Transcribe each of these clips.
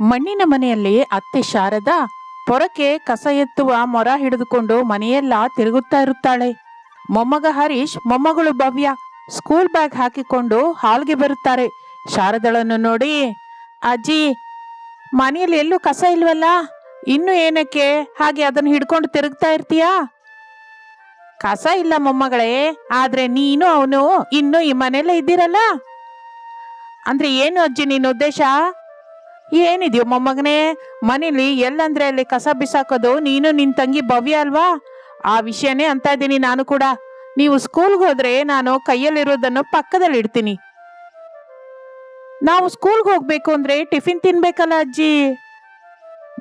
ಮಣ್ಣಿನ ಮನೆಯಲ್ಲಿ ಅತ್ತೆ ಶಾರದಾ ಪೊರಕೆ ಕಸ ಎತ್ತುವ ಮೊರ ಹಿಡಿದುಕೊಂಡು ಮನೆಯೆಲ್ಲ ತಿರುಗುತ್ತಾ ಇರುತ್ತಾಳೆ. ಮೊಮ್ಮಗ ಹರೀಶ್, ಮೊಮ್ಮಗಳು ಭವ್ಯ ಸ್ಕೂಲ್ ಬ್ಯಾಗ್ ಹಾಕಿಕೊಂಡು ಹಾಲ್ಗೆ ಬರುತ್ತಾರೆ. ಶಾರದಳನ್ನು ನೋಡಿ, ಅಜ್ಜಿ, ಮನೆಯಲ್ಲಿ ಎಲ್ಲೂ ಕಸ ಇಲ್ವಲ್ಲ? ಇನ್ನು ಏನಕ್ಕೆ? ಹಾಗೆ ಅದನ್ನು ಹಿಡ್ಕೊಂಡು ತಿರುಗ್ತಾ ಇರ್ತೀಯಾ? ಕಸ ಇಲ್ಲ ಮೊಮ್ಮಗಳೇ, ಆದ್ರೆ ನೀನು, ಅವನು ಇನ್ನು ಈ ಮನೆಯಲ್ಲೇ ಇದ್ದೀರಲ್ಲ? ಅಂದ್ರೆ ಏನು ಅಜ್ಜಿ ನಿನ್ನ ಉದ್ದೇಶ? ಏನಿದ್ಯೋ ಮೊಮ್ಮಗನೇ? ಮನೇಲಿ ಎಲ್ಲಂದ್ರೆ ಅಲ್ಲಿ ಕಸ ಬಿಸಾಕೋದು, ನೀನು ನಿನ್ ತಂಗಿ ಭವ್ಯ ಅಲ್ವಾ? ಆ ವಿಷಯನೇ ಅಂತ ಇದ್ದೀನಿ ನಾನು ಕೂಡ. ನೀವು ಸ್ಕೂಲ್ಗೆ ಹೋದ್ರೆ ನಾನು ಕೈಯಲ್ಲಿರೋದನ್ನು ಪಕ್ಕದಲ್ಲಿ ಇಡ್ತೀನಿ. ನಾವು ಸ್ಕೂಲ್ಗೆ ಹೋಗ್ಬೇಕು ಅಂದ್ರೆ ಟಿಫಿನ್ ತಿನ್ಬೇಕಲ್ಲ ಅಜ್ಜಿ?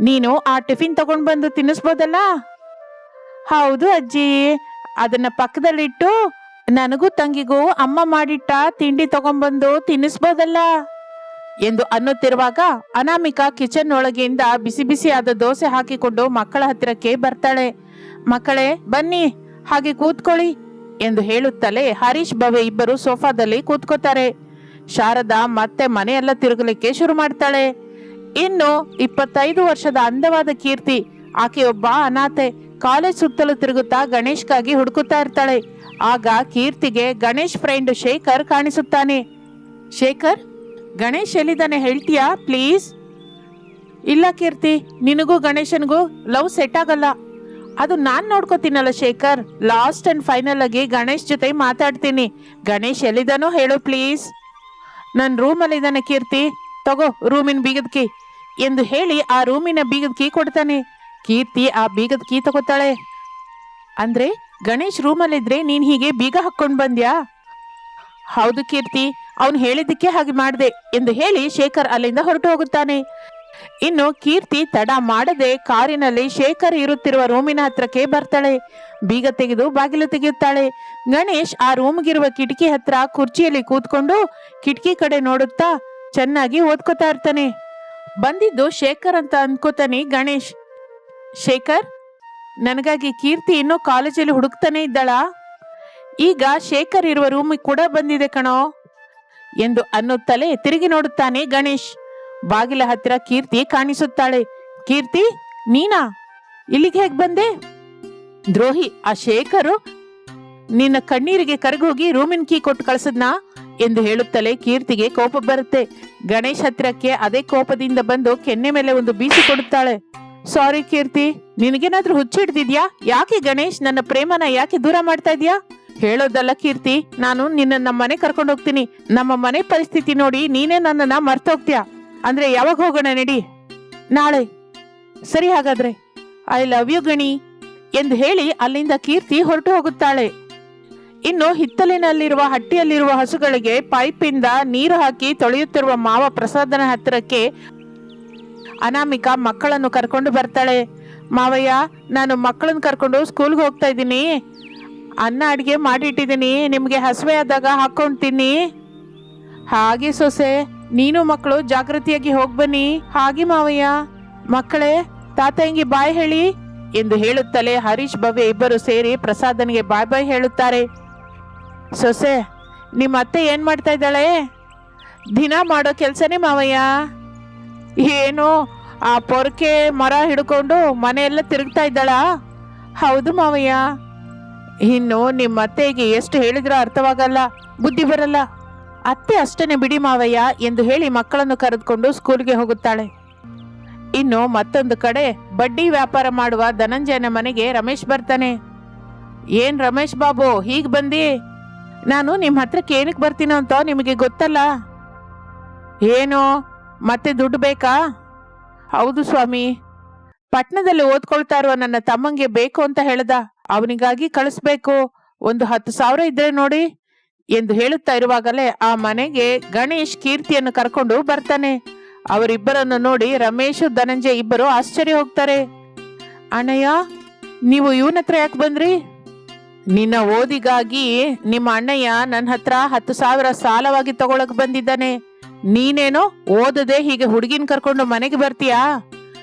ನೀನು ಆ ಟಿಫಿನ್ ತಗೊಂಡ್ ಬಂದು ತಿನ್ನಿಸ್ಬೋದಲ್ಲ? ಹೌದು ಅಜ್ಜಿ. ಅದನ್ನ ಪಕ್ಕದಲ್ಲಿಟ್ಟು ನನಗೂ ತಂಗಿಗೂ ಅಮ್ಮ ಮಾಡಿಟ್ಟ ತಿಂಡಿ ತಗೊಂಡ್ಬಂದು ತಿನ್ನಿಸ್ಬೋದಲ್ಲ? ಎಂದು ಅನ್ನುತ್ತಿರುವಾಗ ಅನಾಮಿಕಾ ಕಿಚನ್ ಒಳಗೆಯಿಂದ ಬಿಸಿ ಬಿಸಿಯಾದ ದೋಸೆ ಹಾಕಿಕೊಂಡು ಮಕ್ಕಳ ಹತ್ತಿರಕ್ಕೆ ಬರ್ತಾಳೆ. ಮಕ್ಕಳೇ, ಬನ್ನಿ, ಹಾಗೆ ಕೂತ್ಕೊಳ್ಳಿ ಎಂದು ಹೇಳುತ್ತಲೇ ಹರೀಶ್ ಭವೆ ಇಬ್ಬರು ಸೋಫಾದಲ್ಲಿ ಕೂತ್ಕೋತಾರೆ. ಶಾರದಾ ಮತ್ತೆ ಮನೆಯೆಲ್ಲ ತಿರುಗಲಿಕ್ಕೆ ಶುರು ಮಾಡ್ತಾಳೆ. ಇನ್ನು ಇಪ್ಪತ್ತೈದು ವರ್ಷದ ಅಂದವಾದ ಕೀರ್ತಿ, ಆಕೆ ಒಬ್ಬ ಅನಾಥೆ, ಕಾಲೇಜ್ ಸುತ್ತಲೂ ತಿರುಗುತ್ತಾ ಗಣೇಶ್ಗಾಗಿ ಹುಡುಕುತ್ತಾ ಇರ್ತಾಳೆ. ಆಗ ಕೀರ್ತಿಗೆ ಗಣೇಶ್ ಫ್ರೆಂಡ್ ಶೇಖರ್ ಕಾಣಿಸುತ್ತಾನೆ. ಶೇಖರ್? ಗಣೇಶ್ ಎಲ್ಲಿದ್ದಾನೆ ಹೇಳ್ತೀಯಾ? ಪ್ಲೀಸ್ ಇಲ್ಲ ಕೀರ್ತಿ, ನಿನಗೂ ಗಣೇಶನಿಗೂ ಲವ್ ಸೆಟ್ ಆಗಲ್ಲ. ಅದು ನಾನ್ ನೋಡ್ಕೋತೀನಲ್ಲ ಶೇಖರ್. ಲಾಸ್ಟ್ ಅಂಡ್ ಫೈನಲ್ ಆಗಿ ಗಣೇಶ್ ಜೊತೆ ಮಾತಾಡ್ತೀನಿ. ಗಣೇಶ್ ಎಲ್ಲಿದ್ದಾನೋ ಹೇಳು ಪ್ಲೀಸ್ ನನ್ನ ರೂಮಲ್ಲಿದ್ದಾನೆ ಕೀರ್ತಿ. ತಗೋ ರೂಮಿನ ಬೀಗದ ಕೀ ಎಂದು ಹೇಳಿ ಆ ರೂಮಿನ ಬೀಗದ ಕೀ ಕೊಡ್ತಾನೆ. ಕೀರ್ತಿ ಆ ಬೀಗದ ಕೀ ತಗೋತಾಳೆ. ಅಂದ್ರೆ ಗಣೇಶ್ ರೂಮಲ್ಲಿದ್ರೆ ನೀನ್ ಹೀಗೆ ಬೀಗ ಹಾಕೊಂಡ್ ಬಂದ್ಯಾ? ಹೌದು ಕೀರ್ತಿ ಅವನು ಹೇಳಿದ್ದಕ್ಕೆ ಹಾಗೆ ಮಾಡಿದೆ ಎಂದು ಹೇಳಿ ಶೇಖರ್ ಅಲ್ಲಿಂದ ಹೊರಟು ಹೋಗುತ್ತಾನೆ. ಇನ್ನು ಕೀರ್ತಿ ತಡ ಮಾಡದೆ ಕಾರಿನಲ್ಲಿ ಶೇಖರ್ ಇರುತ್ತಿರುವ ರೂಮಿನ ಹತ್ರಕ್ಕೆ ಬರ್ತಾಳೆ. ಬೀಗ ತೆಗೆದು ಬಾಗಿಲು ತೆಗೆಯುತ್ತಾಳೆ. ಗಣೇಶ್ ಆ ರೂಮ್ಗಿರುವ ಕಿಟಕಿ ಹತ್ರ ಕುರ್ಚಿಯಲ್ಲಿ ಕೂತ್ಕೊಂಡು ಕಿಟಕಿ ಕಡೆ ನೋಡುತ್ತಾ ಚೆನ್ನಾಗಿ ಓದ್ಕೋತಾ ಇರ್ತಾನೆ. ಬಂದಿದ್ದು ಶೇಖರ್ ಅಂತ ಅನ್ಕೋತಾನೆ ಗಣೇಶ್. ಶೇಖರ್, ನನಗಾಗಿ ಕೀರ್ತಿ ಇನ್ನೂ ಕಾಲೇಜಲ್ಲಿ ಹುಡುಕ್ತಾನೆ ಇದ್ದಾಳಾ? ಈಗ ಶೇಖರ್ ಇರುವ ರೂಮ್ ಕೂಡ ಬಂದಿದೆ ಕಣೋ. ಎಂದು ಅನ್ನುತ್ತಲೇ ತಿರುಗಿ ನೋಡುತ್ತಾನೆ ಗಣೇಶ್. ಬಾಗಿಲ ಹತ್ತಿರ ಕೀರ್ತಿ ಕಾಣಿಸುತ್ತಾಳೆ. ಕೀರ್ತಿ, ನೀನಾ? ಇಲ್ಲಿಗೆ ಹೇಗ್ ಬಂದೆ? ದ್ರೋಹಿ, ಆ ಶೇಖರು? ನಿನ್ನ ಕಣ್ಣೀರಿಗೆ ಕರಗೋಗಿ ರೂಮಿನ ಕೀ ಕೊಟ್ಟು ಕಳ್ಸದ್ನಾ? ಎಂದು ಹೇಳುತ್ತಲೇ ಕೀರ್ತಿಗೆ ಕೋಪ ಬರುತ್ತೆ. ಗಣೇಶ್ ಹತ್ತಿರಕ್ಕೆ ಅದೇ ಕೋಪದಿಂದ ಬಂದು ಕೆನ್ನೆ ಮೇಲೆ ಒಂದು ಬೀಸಿ ಕೊಡುತ್ತಾಳೆ. ಸಾರಿ ಕೀರ್ತಿ, ನಿನಗೇನಾದ್ರೂ ಹುಚ್ಚಿಡ್ದಿದ್ಯಾ? ಯಾಕೆ ಗಣೇಶ್, ನನ್ನ ಪ್ರೇಮನ ಯಾಕೆ ದೂರ ಮಾಡ್ತಾ ಇದ್ಯಾ? ಹೇಳೋದಲ್ಲ ಕೀರ್ತಿ, ನಾನು ನಿನ್ನ ನಮ್ಮ ಮನೆ ಕರ್ಕೊಂಡು ಹೋಗ್ತೀನಿ. ನಮ್ಮ ಮನೆ ಪರಿಸ್ಥಿತಿ ನೋಡಿ ನೀನೇ ನನ್ನನ್ನ ಮರ್ತೋಗ್ತೀಯ ಅಂದ್ರೆ ಯಾವಾಗ ಹೋಗೋಣ ನಡಿ. ನಾಳೆ. ಸರಿ ಹಾಗಾದ್ರೆ. ಐ ಲವ್ ಯು ಗಣಿ ಎಂದು ಹೇಳಿ ಅಲ್ಲಿಂದ ಕೀರ್ತಿ ಹೊರಟು ಹೋಗುತ್ತಾಳೆ. ಇನ್ನು ಹಿತ್ತಲಿನಲ್ಲಿರುವ ಹಟ್ಟಿಯಲ್ಲಿರುವ ಹಸುಗಳಿಗೆ ಪೈಪಿಂದ ನೀರು ಹಾಕಿ ತೊಳೆಯುತ್ತಿರುವ ಮಾವ ಪ್ರಸಾದನ ಹತ್ತಿರಕ್ಕೆ ಅನಾಮಿಕ ಮಕ್ಕಳನ್ನು ಕರ್ಕೊಂಡು ಬರ್ತಾಳೆ. ಮಾವಯ್ಯ, ನಾನು ಮಕ್ಕಳನ್ನು ಕರ್ಕೊಂಡು ಸ್ಕೂಲ್ಗೆ ಹೋಗ್ತಾ ಇದ್ದೀನಿ. ಅನ್ನ ಅಡಿಗೆ ಮಾಡಿಟ್ಟಿದ್ದೀನಿ ನಿಮಗೆ ಹಸುವೆ ಆದಾಗ ಹಾಕೊಂಡು ತಿನ್ನಿ ಹಾಗೆ ಸೊಸೆ, ನೀನು ಮಕ್ಕಳು ಜಾಗೃತಿಯಾಗಿ ಹೋಗ್ಬನ್ನಿ. ಹಾಗೆ ಮಾವಯ್ಯ. ಮಕ್ಕಳೇ, ತಾತಂಗಿ ಬಾಯ್ ಹೇಳಿ ಎಂದು ಹೇಳುತ್ತಲೇ ಹರೀಶ್ ಭವ್ಯ ಇಬ್ಬರು ಸೇರಿ ಪ್ರಸಾದನಿಗೆ ಬಾಯ್ ಬಾಯ್ ಹೇಳುತ್ತಾರೆ. ಸೊಸೆ, ನಿಮ್ಮ ಅತ್ತೆ ಏನು ಮಾಡ್ತಾ ಇದ್ದಾಳೆ? ದಿನ ಮಾಡೋ ಕೆಲಸನೇ ಮಾವಯ್ಯ. ಏನು ಆ ಪೊರಕೆ ಮರ ಹಿಡ್ಕೊಂಡು ಮನೆಯೆಲ್ಲ ತಿರುಗ್ತಾ ಇದ್ದಾಳಾ? ಹೌದು ಮಾವಯ್ಯ. ಇನ್ನು ನಿಮ್ಮ ಅತ್ತೆಗೆ ಎಷ್ಟು ಹೇಳಿದ್ರೂ ಅರ್ಥವಾಗಲ್ಲ, ಬುದ್ಧಿ ಬರಲ್ಲ. ಅತ್ತೆ ಅಷ್ಟೇನೆ ಬಿಡಿ ಮಾವಯ್ಯ ಎಂದು ಹೇಳಿ ಮಕ್ಕಳನ್ನು ಕರೆದುಕೊಂಡು ಸ್ಕೂಲ್ಗೆ ಹೋಗುತ್ತಾಳೆ. ಇನ್ನು ಮತ್ತೊಂದು ಕಡೆ ಬಡ್ಡಿ ವ್ಯಾಪಾರ ಮಾಡುವ ಧನಂಜಯನ ಮನೆಗೆ ರಮೇಶ್ ಬರ್ತಾನೆ. ಏನ್ ರಮೇಶ್ ಬಾಬು, ಹೀಗ್ ಬಂದಿ? ನಾನು ನಿಮ್ಮ ಹತ್ರಕ್ಕೆ ಏನಕ್ಕೆ ಬರ್ತೀನೋ ಅಂತ ನಿಮಗೆ ಗೊತ್ತಲ್ಲ? ಏನು, ಮತ್ತೆ ದುಡ್ಡು ಬೇಕಾ? ಹೌದು ಸ್ವಾಮಿ. ಪಟ್ಟಣದಲ್ಲಿ ಓದ್ಕೊಳ್ತಾ ಇರುವ ನನ್ನ ತಮ್ಮಂಗೆ ಬೇಕು ಅಂತ ಹೇಳ್ದ. ಅವನಿಗಾಗಿ ಕಳಿಸ್ಬೇಕು. ಒಂದು ಹತ್ತು ಸಾವಿರ ಇದ್ರೆ ನೋಡಿ ಎಂದು ಹೇಳುತ್ತಾ ಇರುವಾಗಲೇ ಆ ಮನೆಗೆ ಗಣೇಶ್ ಕೀರ್ತಿಯನ್ನು ಕರ್ಕೊಂಡು ಬರ್ತಾನೆ. ಅವರಿಬ್ಬರನ್ನು ನೋಡಿ ರಮೇಶ್, ಧನಂಜಯ ಇಬ್ಬರು ಆಶ್ಚರ್ಯ ಹೋಗ್ತಾರೆ. ಅಣ್ಣಯ್ಯ, ನೀವು ಇವನ ಹತ್ರ ಯಾಕೆ ಬಂದ್ರಿ? ನಿನ್ನ ಓದಿಗಾಗಿ ನಿಮ್ಮ ಅಣ್ಣಯ್ಯ ನನ್ನ ಹತ್ರ ಹತ್ತು ಸಾವಿರ ಸಾಲವಾಗಿ ತಗೊಳಕ್ ಬಂದಿದ್ದಾನೆ. ನೀನೇನೋ ಓದದೆ ಹೀಗೆ ಹುಡುಗಿನ ಕರ್ಕೊಂಡು ಮನೆಗೆ ಬರ್ತೀಯಾ?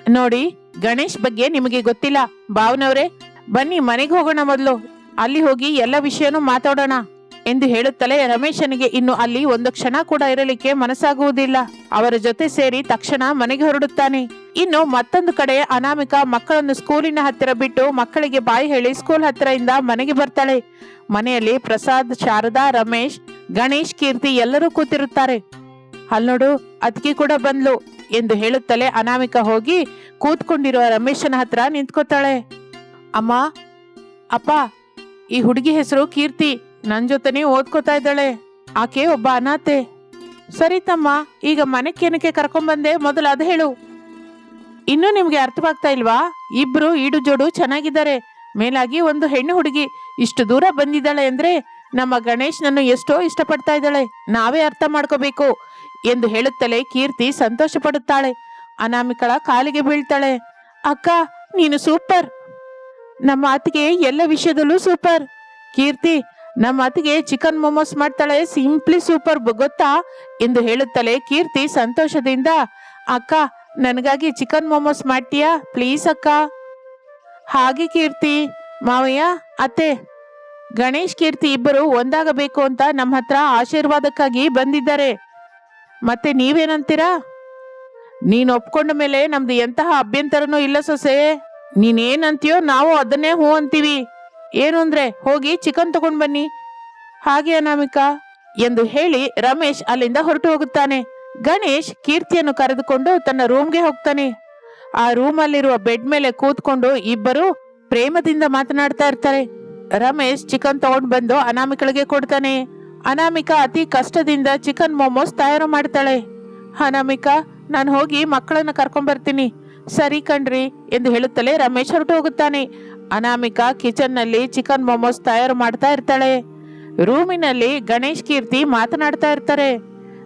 ನೋಡಿ ಗಣೇಶ್ ಬಗ್ಗೆ ನಿಮಗೆ ಗೊತ್ತಿಲ್ಲ. ಭಾವನವ್ರೆ ಬನ್ನಿ, ಮನೆಗೆ ಹೋಗೋಣ ಮೊದಲು. ಅಲ್ಲಿ ಹೋಗಿ ಎಲ್ಲ ವಿಷಯನೂ ಮಾತಾಡೋಣ ಎಂದು ಹೇಳುತ್ತಲೇ ರಮೇಶನಿಗೆ ಇನ್ನು ಅಲ್ಲಿ ಒಂದು ಕ್ಷಣ ಕೂಡ ಇರಲಿಕ್ಕೆ ಮನಸ್ಸಾಗುವುದಿಲ್ಲ. ಅವರ ಜೊತೆ ಸೇರಿ ತಕ್ಷಣ ಮನೆಗೆ ಹೊರಡುತ್ತಾನೆ. ಇನ್ನು ಮತ್ತೊಂದು ಕಡೆ ಅನಾಮಿಕ ಮಕ್ಕಳನ್ನು ಸ್ಕೂಲಿನ ಹತ್ತಿರ ಬಿಟ್ಟು ಮಕ್ಕಳಿಗೆ ಬಾಯಿ ಹೇಳಿ ಸ್ಕೂಲ್ ಹತ್ತಿರದಿಂದ ಮನೆಗೆ ಬರ್ತಾಳೆ. ಮನೆಯಲ್ಲಿ ಪ್ರಸಾದ್, ಶಾರದಾ, ರಮೇಶ್, ಗಣೇಶ್, ಕೀರ್ತಿ ಎಲ್ಲರೂ ಕೂತಿರುತ್ತಾರೆ. ಅಲ್ನೋಡು ಅದಕ್ಕೆ ಕೂಡ ಬಂದ್ಲು ಎಂದು ಹೇಳುತ್ತಲೇ ಅನಾಮಿಕ ಹೋಗಿ ಕೂತ್ಕೊಂಡಿರುವ ರಮೇಶನ ಹತ್ರ ನಿಂತ್ಕೋತಾಳೆ. ಅಮ್ಮ, ಅಪ್ಪ, ಈ ಹುಡುಗಿ ಹೆಸರು ಕೀರ್ತಿ. ನನ್ ಜೊತೆನೆ ಓದ್ಕೋತಾ ಇದ್ದಾಳೆ. ಆಕೆ ಒಬ್ಬ ಅನಾಥೆ ಸರಿ ತಮ್ಮ, ಈಗ ಮನೆಕ್ಕೇನಕ್ಕೆ ಕರ್ಕೊಂಬಂದೆ ಮೊದಲು ಅದು ಹೇಳು. ಇನ್ನೂ ನಿಮ್ಗೆ ಅರ್ಥವಾಗ್ತಾ ಇಲ್ವಾ? ಇಬ್ರು ಈಡು ಜೋಡು ಚೆನ್ನಾಗಿದ್ದಾರೆ. ಮೇಲಾಗಿ ಒಂದು ಹೆಣ್ಣು ಹುಡುಗಿ. ಇಷ್ಟು ದೂರ ಬಂದಿದ್ದಾಳೆ ಅಂದ್ರೆ ನಮ್ಮ ಗಣೇಶ್ ನನ್ನ ಎಷ್ಟೋ ಇಷ್ಟಪಡ್ತಾ ಇದ್ದಾಳೆ. ನಾವೇ ಅರ್ಥ ಮಾಡ್ಕೋಬೇಕು ಎಂದು ಹೇಳುತ್ತಲೇ ಕೀರ್ತಿ ಸಂತೋಷ ಪಡುತ್ತಾಳೆ ಅನಾಮಿಕಳ ಕಾಲಿಗೆ ಬೀಳ್ತಾಳೆ. ಅಕ್ಕ, ನೀನು ಸೂಪರ್. ನಮ್ಮ ಅತ್ತಿಗೆ ಎಲ್ಲ ವಿಷಯದಲ್ಲೂ ಸೂಪರ್ ಕೀರ್ತಿ, ನಮ್ಮ ಅತ್ತಿಗೆ ಚಿಕನ್ ಮೊಮೋಸ್ ಮಾಡ್ತಾಳೆ ಸಿಂಪ್ಲಿ ಸೂಪರ್ ಗೊತ್ತಾ? ಎಂದು ಹೇಳುತ್ತಲೇ ಕೀರ್ತಿ ಸಂತೋಷದಿಂದ, ಅಕ್ಕ, ನನಗಾಗಿ ಚಿಕನ್ ಮೊಮೋಸ್ ಮಾಡ್ತೀಯಾ? ಪ್ಲೀಸ್ ಅಕ್ಕ. ಹಾಗೆ ಕೀರ್ತಿ, ಮಾವಯ್ಯ, ಅತ್ತೆ. ಗಣೇಶ್, ಕೀರ್ತಿ ಇಬ್ಬರು ಒಂದಾಗಬೇಕು ಅಂತ ನಮ್ಮ ಹತ್ರ ಆಶೀರ್ವಾದಕ್ಕಾಗಿ ಬಂದಿದ್ದಾರೆ. ಮತ್ತೆ ನೀವೇನಂತೀರಾ? ನೀನು ಒಪ್ಕೊಂಡ ಮೇಲೆ ನಮ್ದು ಎಂತಹ ಅಭ್ಯಂತರನೂ ಇಲ್ಲ ಸೊಸೆ. ನೀನೇನಂತೀಯೋ ನಾವು ಅದನ್ನೇ ಹೂ ಅಂತೀವಿ. ಏನು ಅಂದ್ರೆ, ಹೋಗಿ ಚಿಕನ್ ತಗೊಂಡ್ ಬನ್ನಿ. ಹಾಗೆ ಅನಾಮಿಕಾ ಎಂದು ಹೇಳಿ ರಮೇಶ್ ಅಲ್ಲಿಂದ ಹೊರಟು ಹೋಗುತ್ತಾನೆ. ಗಣೇಶ್ ಕೀರ್ತಿಯನ್ನು ಕರೆದುಕೊಂಡು ತನ್ನ ರೂಮ್ಗೆ ಹೋಗ್ತಾನೆ. ಆ ರೂಮಲ್ಲಿರುವ ಬೆಡ್ ಮೇಲೆ ಕೂತ್ಕೊಂಡು ಇಬ್ಬರು ಪ್ರೇಮದಿಂದ ಮಾತನಾಡ್ತಾ ಇರ್ತಾರೆ. ರಮೇಶ್ ಚಿಕನ್ ತಗೊಂಡ್ ಬಂದು ಅನಾಮಿಕಳಿಗೆ ಕೊಡ್ತಾನೆ. ಅನಾಮಿಕಾ ಅತಿ ಕಷ್ಟದಿಂದ ಚಿಕನ್ ಮೋಮೋಸ್ ತಯಾರು ಮಾಡ್ತಾಳೆ. ಅನಾಮಿಕಾ, ನಾನು ಹೋಗಿ ಮಕ್ಕಳನ್ನ ಕರ್ಕೊಂಡ್ ಬರ್ತೀನಿ. ಸರಿ ಕಣ್ರಿ ಎಂದು ಹೇಳುತ್ತಲೇ ರಮೇಶ್ ಹೊರಟು ಹೋಗುತ್ತಾನೆ. ಅನಾಮಿಕಾ ಕಿಚನ್ನಲ್ಲಿ ಚಿಕನ್ ಮೊಮೋಸ್ ತಯಾರು ಮಾಡ್ತಾ ಇರ್ತಾಳೆ. ರೂಮಿನಲ್ಲಿ ಗಣೇಶ್ ಕೀರ್ತಿ ಮಾತನಾಡ್ತಾ ಇರ್ತಾರೆ.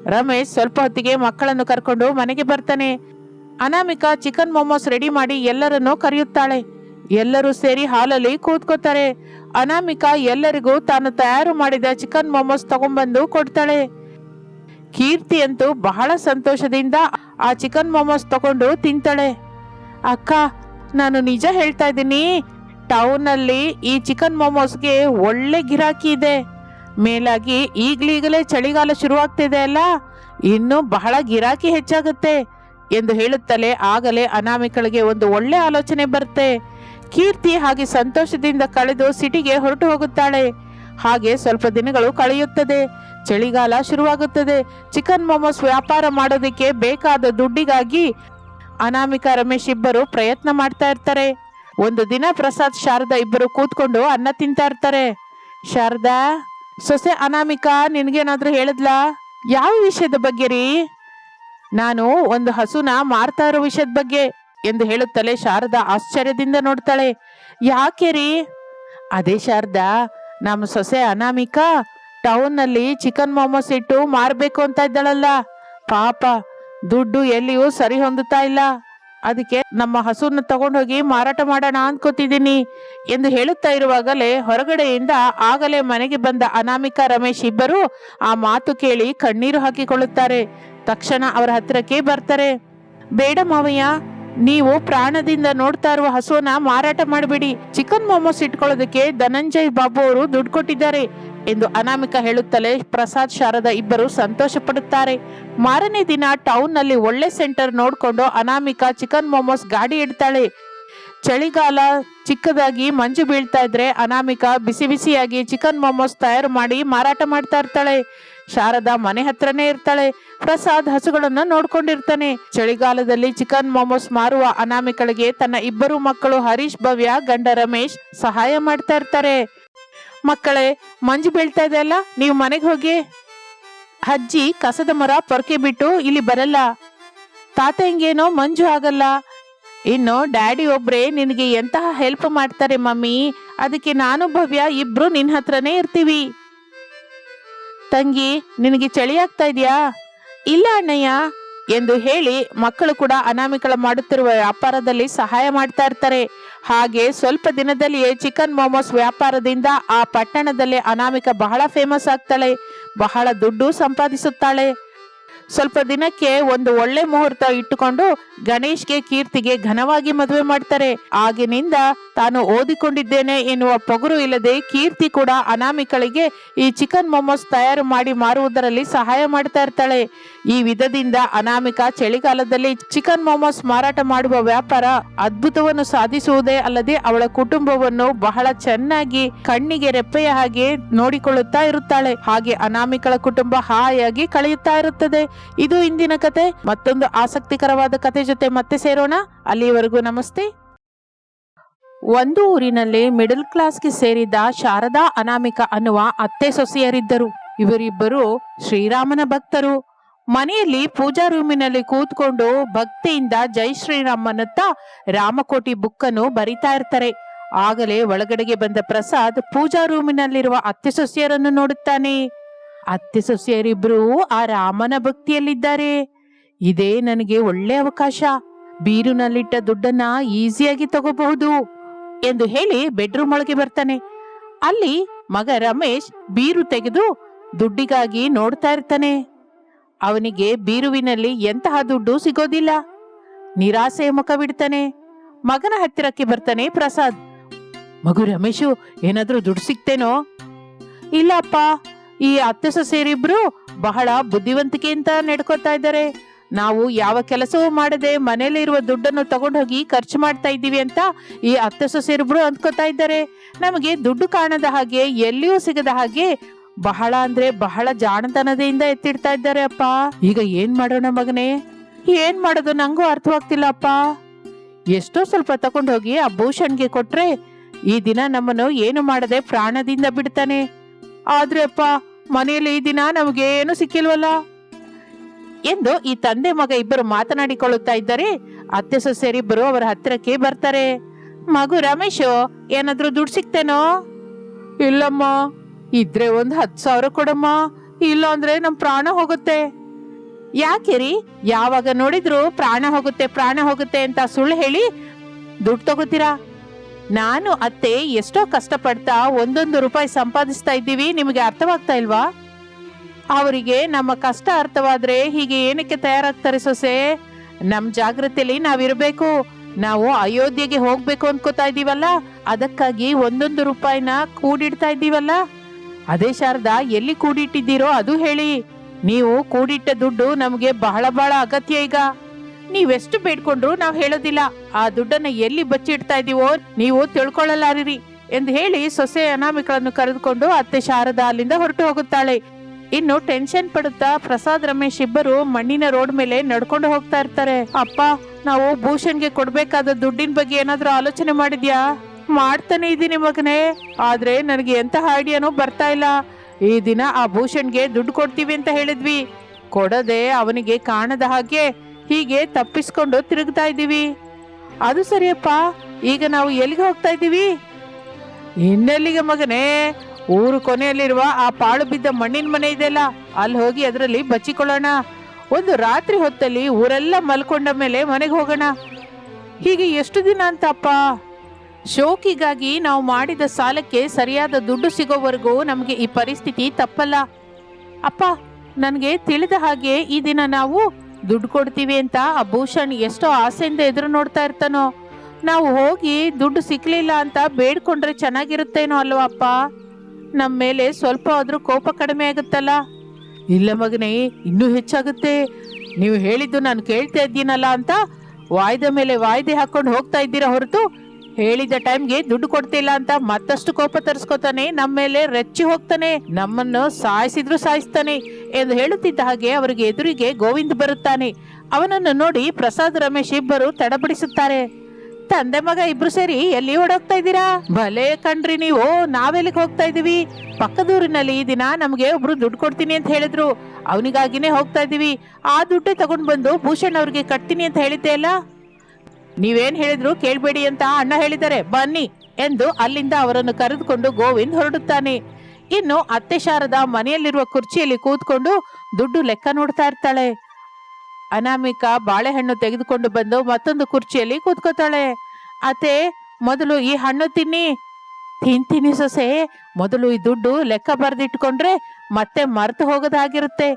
ರಮೇಶ್ ಸ್ವಲ್ಪ ಹೊತ್ತಿಗೆ ಮಕ್ಕಳನ್ನು ಕರ್ಕೊಂಡು ಮನೆಗೆ ಬರ್ತಾನೆ. ಅನಾಮಿಕಾ ಚಿಕನ್ ಮೊಮೋಸ್ ರೆಡಿ ಮಾಡಿ ಎಲ್ಲರನ್ನೂ ಕರೆಯುತ್ತಾಳೆ. ಎಲ್ಲರೂ ಸೇರಿ ಹಾಲಲ್ಲಿ ಕೂತ್ಕೋತಾರೆ. ಅನಾಮಿಕಾ ಎಲ್ಲರಿಗೂ ತಾನು ತಯಾರು ಮಾಡಿದ ಚಿಕನ್ ಮೊಮೋಸ್ ತಗೊಂಡ್ಬಂದು ಕೊಡ್ತಾಳೆ. ಕೀರ್ತಿ ಅಂತೂ ಬಹಳ ಸಂತೋಷದಿಂದ ಆ ಚಿಕನ್ ಮೊಮೋಸ್ ತಗೊಂಡು ತಿಂತಾಳೆ. ಅಕ್ಕ, ನಾನು ನಿಜ ಹೇಳ್ತಾ ಇದ್ದೀನಿ. ಟೌನ್ ಅಲ್ಲಿ ಈ ಚಿಕನ್ ಮೋಮೋಸ್ಗೆ ಒಳ್ಳೆ ಗಿರಾಕಿ ಇದೆ. ಮೇಲಾಗಿ ಈಗಲೀಗಲೇ ಚಳಿಗಾಲ ಶುರುವಾಗ್ತಿದೆ ಅಲ್ಲ? ಇನ್ನು ಬಹಳ ಗಿರಾಕಿ ಹೆಚ್ಚಾಗುತ್ತೆ ಎಂದು ಹೇಳುತ್ತಲೇ ಆಗಲೇ ಅನಾಮಿಕಳಿಗೆ ಒಂದು ಒಳ್ಳೆ ಆಲೋಚನೆ ಬರುತ್ತೆ. ಕೀರ್ತಿ ಹಾಗೆ ಸಂತೋಷದಿಂದ ಕಳೆದು ಸಿಟಿಗೆ ಹೊರಟು ಹೋಗುತ್ತಾಳೆ. ಹಾಗೆ ಸ್ವಲ್ಪ ದಿನಗಳು ಕಳೆಯುತ್ತದೆ. ಚಳಿಗಾಲ ಶುರುವಾಗುತ್ತದೆ. ಚಿಕನ್ ಮೊಮೋಸ್ ವ್ಯಾಪಾರ ಮಾಡೋದಕ್ಕೆ ಬೇಕಾದ ದುಡ್ಡಿಗಾಗಿ ಅನಾಮಿಕಾ ರಮೇಶ್ ಇಬ್ಬರು ಪ್ರಯತ್ನ ಮಾಡ್ತಾ ಇರ್ತಾರೆ. ಒಂದು ದಿನ ಪ್ರಸಾದ್, ಶಾರದಾ ಇಬ್ಬರು ಕೂತ್ಕೊಂಡು ಅನ್ನ ತಿಂತಾ ಇರ್ತಾರೆ. ಶಾರದಾ, ಸೊಸೆ ಅನಾಮಿಕಾ, ನಿನ್ಗೇನಾದ್ರೂ ಹೇಳಿದ್ಲಾ? ಯಾವ ವಿಷಯದ ಬಗ್ಗೆ ರೀ? ನಾನು ಒಂದು ಹಸುನ ಮಾರ್ತಾ ಇರೋ ವಿಷಯದ ಬಗ್ಗೆ ಎಂದು ಹೇಳುತ್ತಲೇ ಶಾರದಾ ಆಶ್ಚರ್ಯದಿಂದ ನೋಡ್ತಾಳೆ. ಯಾಕೆ ರೀ? ಅದೇ ಶಾರದಾ, ನಮ್ಮ ಸೊಸೆ ಅನಾಮಿಕಾ ಟೌನ್ನಲ್ಲಿ ಚಿಕನ್ ಮೋಮೋಸ್ ಇಟ್ಟು ಮಾರ್ಬೇಕು ಅಂತ ಇದ್ದಾಳಲ್ಲ. ಪಾಪ ದುಡ್ಡು ಎಲ್ಲಿಯೂ ಸರಿ ಹೊಂದುತ್ತಾ ಇಲ್ಲ. ಅದಕ್ಕೆ ನಮ್ಮ ಹಸುನ ತಗೊಂಡೋಗಿ ಮಾರಾಟ ಮಾಡೋಣ ಅನ್ಕೋತಿದ್ದೀನಿ ಎಂದು ಹೇಳುತ್ತಾ ಇರುವಾಗಲೇ ಹೊರಗಡೆಯಿಂದ ಆಗಲೇ ಮನೆಗೆ ಬಂದ ಅನಾಮಿಕಾ ರಮೇಶ್ ಇಬ್ಬರು ಆ ಮಾತು ಕೇಳಿ ಕಣ್ಣೀರು ಹಾಕಿಕೊಳ್ಳುತ್ತಾರೆ. ತಕ್ಷಣ ಅವರ ಹತ್ತಿರಕ್ಕೆ ಬರ್ತಾರೆ. ಬೇಡ ಮಾವಯ್ಯ, ನೀವು ಪ್ರಾಣದಿಂದ ನೋಡ್ತಾ ಇರುವ ಹಸುವನ್ನ ಮಾರಾಟ ಮಾಡಬೇಡಿ. ಚಿಕನ್ ಮೋಮೋಸ್ ಇಟ್ಕೊಳ್ಳೋದಕ್ಕೆ ಧನಂಜಯ್ ಬಾಬು ಅವರು ದುಡ್ಡು ಕೊಟ್ಟಿದ್ದಾರೆ. ಎಂದು ಅನಾಮಿಕ ಹೇಳುತ್ತಲೇ ಪ್ರಸಾದ್ ಶಾರದಾ ಇಬ್ಬರು ಸಂತೋಷ ಪಡುತ್ತಾರೆ ಮಾರನೇ ದಿನ ಟೌನ್ನಲ್ಲಿ ಒಳ್ಳೆ ಸೆಂಟರ್ ನೋಡ್ಕೊಂಡು ಅನಾಮಿಕ ಚಿಕನ್ ಮೋಮೋಸ್ ಗಾಡಿ ಇಡ್ತಾಳೆ. ಚಳಿಗಾಲ ಚಿಕ್ಕದಾಗಿ ಮಂಜು ಬೀಳ್ತಾ ಇದ್ರೆ ಅನಾಮಿಕ ಬಿಸಿ ಬಿಸಿಯಾಗಿ ಚಿಕನ್ ಮೋಮೋಸ್ ತಯಾರು ಮಾಡಿ ಮಾರಾಟ ಮಾಡ್ತಾ ಇರ್ತಾಳೆ. ಶಾರದಾ ಮನೆ ಹತ್ರನೇ ಇರ್ತಾಳೆ. ಪ್ರಸಾದ್ ಹಸುಗಳನ್ನ ನೋಡ್ಕೊಂಡಿರ್ತಾನೆ. ಚಳಿಗಾಲದಲ್ಲಿ ಚಿಕನ್ ಮೋಮೋಸ್ ಮಾರುವ ಅನಾಮಿಕಳಿಗೆ ತನ್ನ ಇಬ್ಬರು ಮಕ್ಕಳು ಹರೀಶ್, ಭವ್ಯ, ಗಂಡ ರಮೇಶ್ ಸಹಾಯ ಮಾಡ್ತಾ ಇರ್ತಾರೆ. ಮಕ್ಕಳೇ, ಮಂಜು ಬೀಳ್ತಾ ಇದೆ ಅಲ್ಲ, ನೀವು ಮನೆಗೆ ಹೋಗಿ. ಅಜ್ಜಿ ಕಸದ ಮರ ಪೊರಕೆ ಬಿಟ್ಟು ಇಲ್ಲಿ ಬರಲ್ಲ. ತಾತ ಹಿಂಗೇನೋ ಮಂಜು ಆಗಲ್ಲ. ಇನ್ನು ಡ್ಯಾಡಿ ಒಬ್ರೆ, ನಿನಗೆ ಎಂತಹ ಹೆಲ್ಪ್ ಮಾಡ್ತಾರೆ ಮಮ್ಮಿ? ಅದಕ್ಕೆ ನಾನು ಭವ್ಯ, ಇಬ್ರು ನಿನ್ ಹತ್ರನೇ ಇರ್ತೀವಿ. ತಂಗಿ, ನಿನಗೆ ಚಳಿ ಆಗ್ತಾ ಇದೆಯಾ? ಇಲ್ಲ ಅಣ್ಣಯ್ಯ. ಎಂದು ಹೇಳಿ ಮಕ್ಕಳು ಕೂಡ ಅನಾಮಿಕಳ ಮಾಡುತ್ತಿರುವ ವ್ಯಾಪಾರದಲ್ಲಿ ಸಹಾಯ ಮಾಡ್ತಾ ಇರ್ತಾರೆ. ಹಾಗೆ ಸ್ವಲ್ಪ ದಿನದಲ್ಲಿಯೇ ಚಿಕನ್ ಮೋಮೋಸ್ ವ್ಯಾಪಾರದಿಂದ ಆ ಪಟ್ಟಣದಲ್ಲಿ ಅನಾಮಿಕ ಬಹಳ ಫೇಮಸ್ ಆಗ್ತಾಳೆ, ಬಹಳ ದುಡ್ಡು ಸಂಪಾದಿಸುತ್ತಾಳೆ. ಸ್ವಲ್ಪ ದಿನಕ್ಕೆ ಒಂದು ಒಳ್ಳೆ ಮುಹೂರ್ತ ಇಟ್ಟುಕೊಂಡು ಗಣೇಶ್ಗೆ ಕೀರ್ತಿಗೆ ಘನವಾಗಿ ಮದುವೆ ಮಾಡ್ತಾರೆ. ಆಗಿನಿಂದ ತಾನು ಓದಿಕೊಂಡಿದ್ದೇನೆ ಎನ್ನುವ ಪೊಗರು ಇಲ್ಲದೆ ಕೀರ್ತಿ ಕೂಡ ಅನಾಮಿಕಳಿಗೆ ಈ ಚಿಕನ್ ಮೋಮೋಸ್ ತಯಾರು ಮಾಡಿ ಮಾರುವುದರಲ್ಲಿ ಸಹಾಯ ಮಾಡ್ತಾ ಇರ್ತಾಳೆ. ಈ ವಿಧದಿಂದ ಅನಾಮಿಕ ಚಳಿಗಾಲದಲ್ಲಿ ಚಿಕನ್ ಮೋಮೋಸ್ ಮಾರಾಟ ಮಾಡುವ ವ್ಯಾಪಾರ ಅದ್ಭುತವನ್ನು ಸಾಧಿಸುವುದೇ ಅಲ್ಲದೆ ಅವಳ ಕುಟುಂಬವನ್ನು ಬಹಳ ಚೆನ್ನಾಗಿ ಕಣ್ಣಿಗೆ ರೆಪ್ಪೆಯ ಹಾಗೆ ನೋಡಿಕೊಳ್ಳುತ್ತಾ ಇರುತ್ತಾಳೆ. ಹಾಗೆ ಅನಾಮಿಕಳ ಕುಟುಂಬ ಹಾಯಾಗಿ ಕಳೆಯುತ್ತಾ ಇರುತ್ತದೆ. ಇದು ಇಂದಿನ ಕತೆ. ಮತ್ತೊಂದು ಆಸಕ್ತಿಕರವಾದ ಕತೆ ಜೊತೆ ಮತ್ತೆ ಸೇರೋಣ. ಅಲ್ಲಿವರೆಗೂ ನಮಸ್ತೆ. ಒಂದು ಊರಿನಲ್ಲಿ ಮಿಡಲ್ ಕ್ಲಾಸ್ಗೆ ಸೇರಿದ ಶಾರದಾ ಅನಾಮಿಕ ಅನ್ನುವ ಅತ್ತೆ ಸೊಸೆಯರಿದ್ದರು. ಇವರಿಬ್ಬರು ಶ್ರೀರಾಮನ ಭಕ್ತರು. ಮನೆಯಲ್ಲಿ ಪೂಜಾ ರೂಮಿನಲ್ಲಿ ಕೂತ್ಕೊಂಡು ಭಕ್ತಿಯಿಂದ ಜೈ ಶ್ರೀರಾಮನತ್ತ ರಾಮಕೋಟಿ ಬುಕ್ಕನ್ನು ಬರಿತಾ ಇರ್ತಾರೆ. ಆಗಲೇ ಒಳಗಡೆಗೆ ಬಂದ ಪ್ರಸಾದ್ ಪೂಜಾ ರೂಮಿನಲ್ಲಿರುವ ಅತ್ತೆ ಸೊಸೆಯರನ್ನು ನೋಡುತ್ತಾನೆ. ಅತ್ತೆ ಸೊಸೆಯರಿಬ್ರು ಆ ರಾಮನ ಭಕ್ತಿಯಲ್ಲಿದ್ದಾರೆ. ಇದೇ ನನಗೆ ಒಳ್ಳೆ ಅವಕಾಶ. ಬೀರುನಲ್ಲಿಟ್ಟ ದುಡ್ಡನ್ನ ಈಸಿಯಾಗಿ ತಗೋಬಹುದು ಎಂದು ಹೇಳಿ ಬೆಡ್ರೂಮ್ ಒಳಗೆ ಬರ್ತಾನೆ. ಅಲ್ಲಿ ಮಗ ರಮೇಶ್ ಬೀರು ತೆಗೆದು ದುಡ್ಡಿಗಾಗಿ ನೋಡ್ತಾ ಇರ್ತಾನೆ. ಅವನಿಗೆ ಬೀರುವಿನಲ್ಲಿ ಎಂತಹ ದುಡ್ಡು ಸಿಗೋದಿಲ್ಲ. ನಿರಾಸೆಯ ಮುಖ ಬಿಡ್ತಾನೆ ಮಗನ ಹತ್ತಿರಕ್ಕೆ ಬರ್ತಾನೆ ಪ್ರಸಾದ್. ಮಗು ರಮೇಶು, ಏನಾದ್ರೂ ದುಡ್ಡು ಸಿಗ್ತೇನೋ? ಇಲ್ಲಪ್ಪ ಈ ಅತ್ತೆ ಸೇರಿಬ್ರು ಬಹಳ ಬುದ್ಧಿವಂತಿಕೆಯಿಂದ ನಡ್ಕೋತಾ ಇದ್ದಾರೆ. ನಾವು ಯಾವ ಕೆಲಸವೂ ಮಾಡದೆ ಮನೇಲಿರುವ ದುಡ್ಡನ್ನು ತಗೊಂಡೋಗಿ ಖರ್ಚು ಮಾಡ್ತಾ ಇದ್ದೀವಿ ಅಂತ ಈ ಅತ್ತೆ ಸೊಸೆಯರಿಬ್ರು ಅಂದ್ಕೋತಾ ಇದ್ದಾರೆ. ನಮಗೆ ದುಡ್ಡು ಕಾಣದ ಹಾಗೆ ಎಲ್ಲಿಯೂ ಸಿಗದ ಹಾಗೆ ಬಹಳ ಅಂದ್ರೆ ಬಹಳ ಜಾಣತನದಿಂದ ಎತ್ತಿಡ್ತಾ ಇದ್ದಾರೆ ಅಪ್ಪ. ಈಗ ಏನ್ ಮಾಡೋಣ ಮಗನೇ? ಏನ್ ಮಾಡೋದು? ನಂಗೂ ಅರ್ಥವಾಗ್ತಿಲ್ಲ ಅಪ್ಪ. ಎಷ್ಟೋ ಸ್ವಲ್ಪ ತಗೊಂಡೋಗಿ ಆ ಭೂಷಣ್ಗೆ ಕೊಟ್ರೆ ಈ ದಿನ ನಮ್ಮನ್ನು ಏನು ಮಾಡದೆ ಪ್ರಾಣದಿಂದ ಬಿಡ್ತಾನೆ. ಆದ್ರೆ ಅಪ್ಪ, ಮನೆಯಲ್ಲಿ ಈ ದಿನ ನಮಗೆ ಏನು ಸಿಕ್ಕಿಲ್ವಲ್ಲ? ಎಂದು ಈ ತಂದೆ ಮಗ ಇಬ್ಬರು ಮಾತನಾಡಿಕೊಳ್ಳುತ್ತಾ ಇದ್ದಾರೆ ಅತ್ತೆ ಸೊಸೆಯರಿಬ್ಬರು ಅವರ ಹತ್ತಿರಕ್ಕೆ ಬರ್ತಾರೆ. ಮಗು ರಮೇಶು, ಏನಾದ್ರೂ ದುಡ್ಡು ಸಿಕ್ತೇನೋ? ಇಲ್ಲಮ್ಮ. ಇದ್ರೆ ಒಂದ್ ಹತ್ತು ಸಾವಿರ ಕೊಡಮ್ಮ. ಇಲ್ಲ ಅಂದ್ರೆ ನಮ್ ಪ್ರಾಣ ಹೋಗುತ್ತೆ. ಯಾಕೆ ರೀ? ಯಾವಾಗ ನೋಡಿದ್ರು ಪ್ರಾಣ ಹೋಗುತ್ತೆ ಪ್ರಾಣ ಹೋಗುತ್ತೆ ಅಂತ ಸುಳ್ಳು ಹೇಳಿ ದುಡ್ಡು ತಗೋತೀರಾ? ನಾನು ಅತ್ತೆ ಎಷ್ಟೋ ಕಷ್ಟಪಡ್ತಾ ಒಂದೊಂದು ರೂಪಾಯಿ ಸಂಪಾದಿಸ್ತಾ ಇದ್ದೀವಿ, ನಿಮಗೆ ಅರ್ಥವಾಗ್ತಾ ಇಲ್ವಾ? ಅವರಿಗೆ ನಮ್ಮ ಕಷ್ಟ ಅರ್ಥವಾದ್ರೆ ಹೀಗೆ ಏನಕ್ಕೆ ತಯಾರಾಗ್ತಾರೆ ಸೊಸೆ? ನಮ್ ಜಾಗೃತಿಯಲ್ಲಿ ನಾವಿರ್ಬೇಕು, ನಾವು ಅಯೋಧ್ಯೆಗೆ ಹೋಗ್ಬೇಕು ಅನ್ಕೋತಾ ಇದೀವಲ್ಲ ಅದಕ್ಕಾಗಿ ಒಂದೊಂದು ರೂಪಾಯಿನ ಕೂಡಿಡ್ತಾ ಇದ್ದೀವಲ್ಲ? ಅದೇ ಶಾರದಾ, ಎಲ್ಲಿ ಕೂಡಿಟ್ಟಿದ್ದೀರೋ ಅದು ಹೇಳಿ. ನೀವು ಕೂಡಿಟ್ಟ ದುಡ್ಡು ನಮಗೆ ಬಹಳ ಬಹಳ ಅಗತ್ಯ ಈಗ. ನೀವೆಷ್ಟು ಬೇಡ್ಕೊಂಡ್ರು ನಾವು ಹೇಳೋದಿಲ್ಲ. ಆ ದುಡ್ಡನ್ನ ಎಲ್ಲಿ ಬಚ್ಚಿಡ್ತಾ ಇದೀವೋ ನೀವು ತಿಳ್ಕೊಳ್ಳಲಾರಿರಿ ಎಂದು ಹೇಳಿ ಸೊಸೆ ಅನಾಮಿಕಳನ್ನು ಕರೆದುಕೊಂಡು ಅತ್ತೆ ಶಾರದಾ ಅಲ್ಲಿಂದ ಹೊರಟು ಹೋಗುತ್ತಾಳೆ. ಇನ್ನು ಟೆನ್ಷನ್ ಪಡುತ್ತಾ ಪ್ರಸಾದ್ ರಮೇಶ್ ಇಬ್ಬರು ಮಣ್ಣಿನ ರೋಡ್ ಮೇಲೆ ನಡ್ಕೊಂಡು ಹೋಗ್ತಾ ಇರ್ತಾರೆ. ಅಪ್ಪ, ನಾವು ಭೂಷಣ್ಗೆ ಕೊಡ್ಬೇಕಾದ ದುಡ್ಡಿನ ಬಗ್ಗೆ ಏನಾದ್ರೂ ಆಲೋಚನೆ ಮಾಡಿದ್ಯಾ? ಮಾಡ್ತಾನೆ ಇದ್ದೀನಿ ಮಗನೇ. ಆದ್ರೆ ನನಗೆ ಎಂತಹ ಐಡಿಯಾನೂ ಬರ್ತಾ ಇಲ್ಲ. ಈ ದಿನ ಆ ಭೂಷಣ್ಗೆ ದುಡ್ಡು ಕೊಡ್ತೀವಿ ಅಂತ ಹೇಳಿದ್ವಿ. ಕೊಡದೆ ಅವನಿಗೆ ಕಾಣದ ಹಾಗೆ ಹೀಗೆ ತಪ್ಪಿಸ್ಕೊಂಡು ತಿರುಗ್ತಾ ಇದ್ದೀವಿ. ಅದು ಸರಿಯಪ್ಪ, ಈಗ ನಾವು ಎಲ್ಲಿಗೆ ಹೋಗ್ತಾ ಇದ್ದೀವಿ? ಇನ್ನೆಲ್ಲಿಗೆ ಮಗನೇ? ಊರು ಕೊನೆಯಲ್ಲಿರುವ ಆ ಪಾಳು ಬಿದ್ದ ಮಣ್ಣಿನ ಮನೆ ಇದೆಯಲ್ಲ ಅಲ್ಲಿ ಹೋಗಿ ಅದರಲ್ಲಿ ಬಚ್ಚಿಕೊಳ್ಳೋಣ. ಒಂದು ರಾತ್ರಿ ಹೊತ್ತಲ್ಲಿ ಊರೆಲ್ಲ ಮಲ್ಕೊಂಡ ಮೇಲೆ ಮನೆಗೆ ಹೋಗೋಣ. ಹೀಗೆ ಎಷ್ಟು ದಿನ ಅಂತ ಅಪ್ಪ? ಶೋಕಿಗಾಗಿ ನಾವು ಮಾಡಿದ ಸಾಲಕ್ಕೆ ಸರಿಯಾದ ದುಡ್ಡು ಸಿಗೋವರೆಗೂ ನಮಗೆ ಈ ಪರಿಸ್ಥಿತಿ ತಪ್ಪಲ್ಲ. ಅಪ್ಪ, ನನಗೆ ತಿಳಿದ ಹಾಗೆ ಈ ದಿನ ನಾವು ದುಡ್ಡು ಕೊಡ್ತೀವಿ ಅಂತ ಆ ಭೂಷಣ್ ಎಷ್ಟೋ ಆಸೆಯಿಂದ ಎದುರು ನೋಡ್ತಾ ಇರ್ತಾನೋ. ನಾವು ಹೋಗಿ ದುಡ್ಡು ಸಿಕ್ಕಲಿಲ್ಲ ಅಂತ ಬೇಡ್ಕೊಂಡ್ರೆ ಚೆನ್ನಾಗಿರುತ್ತೇನೋ ಅಲ್ವಾ ಅಪ್ಪ? ನಮ್ಮ ಮೇಲೆ ಸ್ವಲ್ಪ ಆದರೂ ಕೋಪ ಕಡಿಮೆ ಆಗುತ್ತಲ್ಲ? ಇಲ್ಲ ಮಗನೇ, ಇನ್ನೂ ಹೆಚ್ಚಾಗುತ್ತೆ. ನೀವು ಹೇಳಿದ್ದು ನಾನು ಕೇಳ್ತಾ ಇದ್ದೀನಲ್ಲ ಅಂತ ವಾಯ್ದೆ ಮೇಲೆ ವಾಯ್ದೆ ಹಾಕೊಂಡು ಹೋಗ್ತಾ ಇದ್ದೀರಾ ಹೊರತು ಹೇಳಿದ ಟೈಮ್ಗೆ ದುಡ್ಡು ಕೊಡ್ತಿಲ್ಲ ಅಂತ ಮತ್ತಷ್ಟು ಕೋಪ ತರಿಸ್ಕೊತಾನೆ, ನಮ್ಮ ಮೇಲೆ ರೆಚ್ಚಿ ಹೋಗ್ತಾನೆ, ನಮ್ಮನ್ನು ಸಾಯಿಸಿದ್ರು ಸಾಯಿಸ್ತಾನೆ ಎಂದು ಹೇಳುತ್ತಿದ್ದ ಹಾಗೆ ಅವರಿಗೆ ಎದುರಿಗೆ ಗೋವಿಂದ್ ಬರುತ್ತಾನೆ. ಅವನನ್ನು ನೋಡಿ ಪ್ರಸಾದ್, ರಮೇಶ್ ಇಬ್ಬರು ತಡಬಡಿಸುತ್ತಾರೆ ತಂದೆ ಮಗ ಇಬ್ರು ಸೇರಿ ಎಲ್ಲಿ ಓಡೋಗ್ತಾ ಇದ್ದೀರಾ? ಭಲೆ ಕಣ್ರಿ ನೀವು, ನಾವೆಲ್ಲಿಗೆ ಹೋಗ್ತಾ ಇದೀವಿ ಪಕ್ಕದೂರಿನಲ್ಲಿ ಈ ದಿನ ನಮಗೆ ಒಬ್ರು ದುಡ್ಡು ಕೊಡ್ತೀನಿ ಅಂತ ಹೇಳಿದ್ರು. ಅವನಿಗಾಗಿನೇ ಹೋಗ್ತಾ ಇದೀವಿ ಆ ದುಡ್ಡೇ ತಗೊಂಡು ಬಂದು ಭೂಷಣ್ ಅವ್ರಿಗೆ ಕಟ್ತೀನಿ ಅಂತ ಹೇಳಿದ್ದೆ ಅಲ್ಲ? ನೀವೇನ್ ಹೇಳಿದ್ರು ಕೇಳ್ಬೇಡಿ ಅಂತ ಅಣ್ಣ ಹೇಳಿದ್ದಾರೆ. ಬನ್ನಿ ಎಂದು ಅಲ್ಲಿಂದ ಅವರನ್ನು ಕರೆದುಕೊಂಡು ಗೋವಿಂದ್ ಹೊರಡುತ್ತಾನೆ. ಇನ್ನು ಅತ್ತೆ ಶಾರದ ಮನೆಯಲ್ಲಿರುವ ಕುರ್ಚಿಯಲ್ಲಿ ಕೂತ್ಕೊಂಡು ದುಡ್ಡು ಲೆಕ್ಕ ನೋಡ್ತಾ ಇರ್ತಾಳೆ. ಅನಾಮಿಕಾ ಬಾಳೆಹಣ್ಣು ತೆಗೆದುಕೊಂಡು ಬಂದು ಮತ್ತೊಂದು ಕುರ್ಚಿಯಲ್ಲಿ ಕೂತ್ಕೋತಾಳೆ. ಅತ್ತೆ, ಮೊದಲು ಈ ಹಣ್ಣು ತಿನ್ನಿ. ತಿಂತೀನಿ ಸೊಸೆ. ಮೊದಲು ಈ ದುಡ್ಡು ಲೆಕ್ಕ ಬರೆದಿಟ್ಕೊಂಡ್ರೆ ಮತ್ತೆ ಮರೆತು ಹೋಗೋದಾಗಿರುತ್ತೆ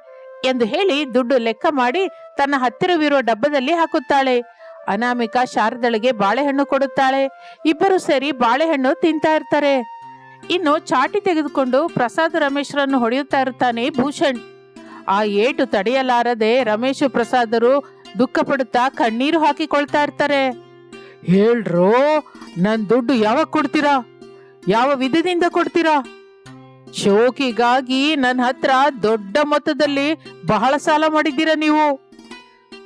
ಎಂದು ಹೇಳಿ ದುಡ್ಡು ಲೆಕ್ಕ ಮಾಡಿ ತನ್ನ ಹತ್ತಿರವಿರುವ ಡಬ್ಬದಲ್ಲಿ ಹಾಕುತ್ತಾಳೆ. ಅನಾಮಿಕ ಶಾರದಳಿಗೆ ಬಾಳೆಹಣ್ಣು ಕೊಡುತ್ತಾಳೆ. ಇಬ್ಬರು ಸೇರಿ ಬಾಳೆಹಣ್ಣು ತಿಂತಾ ಇರ್ತಾರೆ. ಇನ್ನು ಚಾಟಿ ತೆಗೆದುಕೊಂಡು ಪ್ರಸಾದ್ ರಮೇಶ್ರನ್ನು ಹೊಡೆಯುತ್ತಾ ಇರ್ತಾನೆ ಭೂಷಣ್. ಆ ಏಟು ತಡೆಯಲಾರದೆ ರಮೇಶ್ ಪ್ರಸಾದರು ದುಃಖ ಪಡುತ್ತಾ ಕಣ್ಣೀರು ಹಾಕಿಕೊಳ್ತಾ ಇರ್ತಾರೆ. ಹೇಳ್ರೋ, ನನ್ ದುಡ್ಡು ಯಾವಾಗ ಕೊಡ್ತೀರಾ? ಯಾವ ವಿಧದಿಂದ ಕೊಡ್ತೀರಾ? ಶೋಕಿಗಾಗಿ ನನ್ನ ಹತ್ರ ದೊಡ್ಡ ಮೊತ್ತದಲ್ಲಿ ಬಹಳ ಸಾಲ ಮಾಡಿದ್ದೀರಾ ನೀವು?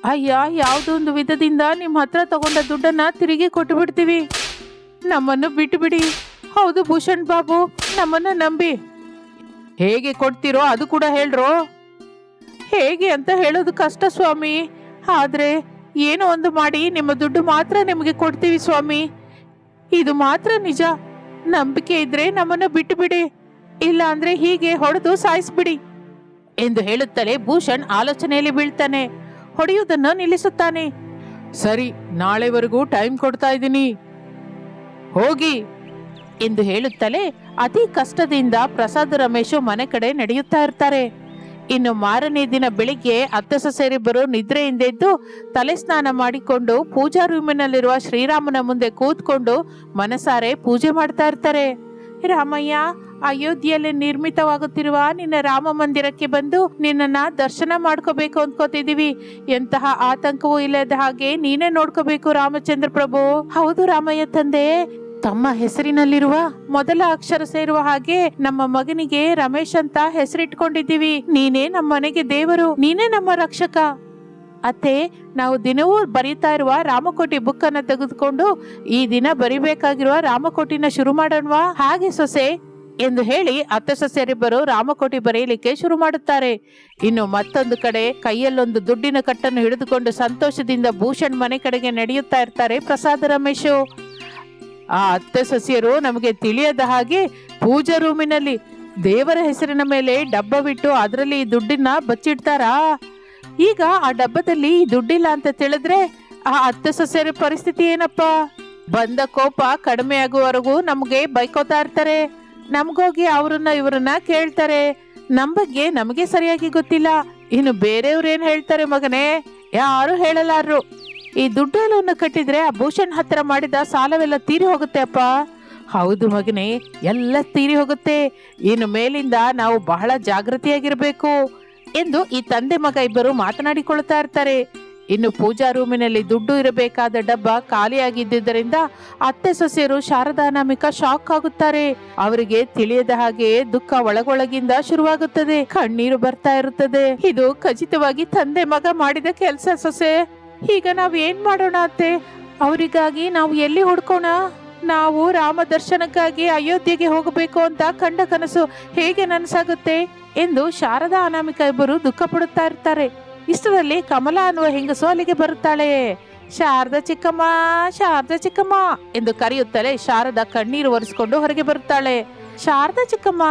ಅಯ್ಯ, ಯಾವುದೊಂದು ವಿಧದಿಂದ ನಿಮ್ಮ ಹತ್ರ ತಗೊಂಡ ದುಡ್ಡನ್ನ ತಿರುಗಿ ಕೊಟ್ಟು ಬಿಡ್ತೀವಿ ನಮ್ಮನ್ನು ಬಿಟ್ಟು ಬಿಡಿ ಹೌದು ಭೂಷಣ್ ಬಾಬು, ನಮ್ಮನ್ನ ನಂಬಿ. ಹೇಗೆ ಕೊಡ್ತೀರೋ ಅದು ಕೂಡ ಹೇಳ್ರೋ. ಹೇಗೆ ಅಂತ ಹೇಳೋದು ಕಷ್ಟ ಸ್ವಾಮಿ. ಆದ್ರೆ ಏನೋ ಒಂದು ಮಾಡಿ ನಿಮ್ಮ ದುಡ್ಡು ಮಾತ್ರ ನಿಮಗೆ ಕೊಡ್ತೀವಿ ಸ್ವಾಮಿ. ಇದು ಮಾತ್ರ ನಿಜ. ನಂಬಿಕೆ ಇದ್ರೆ ನಮ್ಮನ್ನು ಬಿಟ್ಟು ಬಿಡಿ ಇಲ್ಲ ಅಂದ್ರೆ ಹೀಗೆ ಹೊಡೆದು ಸಾಯಿಸ್ಬಿಡಿ. ಎಂದು ಹೇಳುತ್ತಲೇ ಭೂಷಣ್ ಆಲೋಚನೆಯಲ್ಲಿ ಬೀಳ್ತಾನೆ. ಹೊಡೆಯುವುದನ್ನು ನಿಲ್ಲಿಸುತ್ತಾನೆ. ಸರಿ, ನಾಳೆವರೆಗೂ ಟೈಮ್ ಕೊಡ್ತಾ ಇದ್ದೀನಿ. ಹೋಗಿ. ಎಂದು ಹೇಳುತ್ತಲೇ ಅತಿ ಕಷ್ಟದಿಂದ ಪ್ರಸಾದ್ ರಮೇಶು ಮನೆ ಕಡೆ ನಡೆಯುತ್ತಾ ಇರ್ತಾರೆ. ಇನ್ನು ಮಾರನೇ ದಿನ ಬೆಳಿಗ್ಗೆ ಅತ್ತಸ ಸೇರಿಬ್ಬರು ನಿದ್ರೆಯಿಂದೆದ್ದು ತಲೆ ಸ್ನಾನ ಮಾಡಿಕೊಂಡು ಪೂಜಾ ರೂಮಿನಲ್ಲಿರುವ ಶ್ರೀರಾಮನ ಮುಂದೆ ಕೂತ್ಕೊಂಡು ಮನಸಾರೆ ಪೂಜೆ ಮಾಡ್ತಾ ಇರ್ತಾರೆ. ರಾಮಯ್ಯ ಅಯೋಧ್ಯೆಯಲ್ಲಿ ನಿರ್ಮಿತವಾಗುತ್ತಿರುವ ನಿನ್ನ ರಾಮ ಮಂದಿರಕ್ಕೆ ಬಂದು ನಿನ್ನನ್ನ ದರ್ಶನ ಮಾಡ್ಕೋಬೇಕು ಅನ್ಕೋತಿದೀವಿ ಎಂತಹ ಆತಂಕವೂ ಇಲ್ಲದ ಹಾಗೆ ನೀನೇ ನೋಡ್ಕೋಬೇಕು ರಾಮಚಂದ್ರ ಪ್ರಭು. ಹೌದು ರಾಮಯ್ಯ ತಂದೆ, ತಮ್ಮ ಹೆಸರಿನಲ್ಲಿರುವ ಮೊದಲ ಅಕ್ಷರ ಸೇರುವ ಹಾಗೆ ನಮ್ಮ ಮಗನಿಗೆ ರಮೇಶ್ ಅಂತ ಹೆಸರಿಟ್ಕೊಂಡಿದ್ದೀವಿ. ನೀನೇ ನಮ್ಮ ಮನೆಗೆ ದೇವರು, ನೀನೇ ನಮ್ಮ ರಕ್ಷಕ. ಅತ್ತೆ, ನಾವು ದಿನವೂ ಬರೀತಾ ಇರುವ ರಾಮಕೋಟಿ ಬುಕ್ ಅನ್ನ ತೆಗೆದುಕೊಂಡು ಈ ದಿನ ಬರಿಬೇಕಾಗಿರುವ ರಾಮಕೋಟಿನ ಶುರು ಮಾಡೋಣವಾ? ಹಾಗೆ ಸೊಸೆ ಎಂದು ಹೇಳಿ ಅತ್ತೆ ಸಸ್ಯರಿಬ್ಬರು ರಾಮಕೋಟಿ ಬರೆಯಲಿಕ್ಕೆ ಶುರು ಮಾಡುತ್ತಾರೆ. ಇನ್ನು ಮತ್ತೊಂದು ಕಡೆ ಕೈಯಲ್ಲೊಂದು ದುಡ್ಡಿನ ಕಟ್ಟನ್ನು ಹಿಡಿದುಕೊಂಡು ಸಂತೋಷದಿಂದ ಭೂಷಣ್ ಮನೆ ಕಡೆಗೆ ನಡೆಯುತ್ತಾ ಇರ್ತಾರೆ ಪ್ರಸಾದ ರಮೇಶು. ಆ ಅತ್ತೆ ಸಸ್ಯರು ನಮಗೆ ತಿಳಿಯದ ಹಾಗೆ ಪೂಜಾ ರೂಮಿನಲ್ಲಿ ದೇವರ ಹೆಸರಿನ ಮೇಲೆ ಡಬ್ಬವಿಟ್ಟು ಅದರಲ್ಲಿ ಈ ದುಡ್ಡನ್ನ ಬಚ್ಚಿಡ್ತಾರಾ? ಈಗ ಆ ಡಬ್ಬದಲ್ಲಿ ದುಡ್ಡಿಲ್ಲ ಅಂತ ತಿಳಿದ್ರೆ ಆ ಅತ್ತೆ ಸಸ್ಯರ ಪರಿಸ್ಥಿತಿ ಏನಪ್ಪ? ಬಂದ ಕೋಪ ಕಡಿಮೆ ಆಗುವವರೆಗೂ ನಮಗೆ ಬೈಕೋತಾ ಇರ್ತಾರೆ. ನಮ್ಗೋಗಿ ಅವ್ರನ್ನ ಇವರನ್ನ ಕೇಳ್ತಾರೆ. ನಮ್ಮ ಬಗ್ಗೆ ನಮಗೆ ಸರಿಯಾಗಿ ಗೊತ್ತಿಲ್ಲ. ಇನ್ನು ಬೇರೆಯವ್ರು ಏನ್ ಹೇಳ್ತಾರೆ ಮಗನೇ? ಯಾರು ಹೇಳಲಾರರು. ಈ ದುಡ್ಡು ಲೋನ್ ಕಟ್ಟಿದ್ರೆ ಆ ಭೂಷಣ್ ಹತ್ರ ಮಾಡಿದ ಸಾಲವೆಲ್ಲ ತೀರಿ ಹೋಗುತ್ತೆ ಅಪ್ಪ. ಹೌದು ಮಗನೇ, ಎಲ್ಲ ತೀರಿ ಹೋಗುತ್ತೆ. ಇನ್ನು ಮೇಲಿಂದ ನಾವು ಬಹಳ ಜಾಗೃತಿಯಾಗಿರ್ಬೇಕು ಎಂದು ಈ ತಂದೆ ಮಗ ಇಬ್ಬರು ಮಾತನಾಡಿಕೊಳ್ತಾ ಇರ್ತಾರೆ. ಇನ್ನು ಪೂಜಾ ರೂಮಿನಲ್ಲಿ ದುಡ್ಡು ಇರಬೇಕಾದ ಡಬ್ಬ ಖಾಲಿಯಾಗಿದ್ದರಿಂದ ಅತ್ತೆ ಸೊಸೆಯರು ಶಾರದಾನಾಮಿಕ ಶಾಕ್ ಆಗುತ್ತಾರೆ. ಅವರಿಗೆ ತಿಳಿಯದ ಹಾಗೆ ದುಃಖ ಒಳಗೊಳಗಿಂದ ಶುರುವಾಗುತ್ತದೆ. ಕಣ್ಣೀರು ಬರ್ತಾ ಇರುತ್ತದೆ. ಇದು ಖಚಿತವಾಗಿ ತಂದೆ ಮಗ ಮಾಡಿದ ಕೆಲಸ ಸೊಸೆ. ಈಗ ನಾವ್ ಏನ್ ಮಾಡೋಣ ಅತ್ತೆ? ಅವರಿಗಾಗಿ ನಾವು ಎಲ್ಲಿ ಹುಡ್ಕೋಣ? ನಾವು ರಾಮ ದರ್ಶನಕ್ಕಾಗಿ ಅಯೋಧ್ಯೆಗೆ ಹೋಗಬೇಕು ಅಂತ ಕಂಡ ಕನಸು ಹೇಗೆ ನನಸಾಗುತ್ತೆ? ಎಂದು ಶಾರದಾ ಅನಾಮಿಕ ಇಬ್ಬರು ದುಃಖ ಪಡುತ್ತಾ ಇರ್ತಾರೆ. ಇಷ್ಟರಲ್ಲಿ ಕಮಲಾ ಅನ್ನುವ ಹೆಂಗಸು ಅಲ್ಲಿಗೆ ಬರುತ್ತಾಳೆ. ಶಾರದಾ ಚಿಕ್ಕಮ್ಮ, ಶಾರದ ಚಿಕ್ಕಮ್ಮ ಎಂದು ಕರೆಯುತ್ತಲೇ ಶಾರದಾ ಕಣ್ಣೀರು ಒರೆಸಿಕೊಂಡು ಹೊರಗೆ ಬರುತ್ತಾಳೆ. ಶಾರದಾ ಚಿಕ್ಕಮ್ಮ,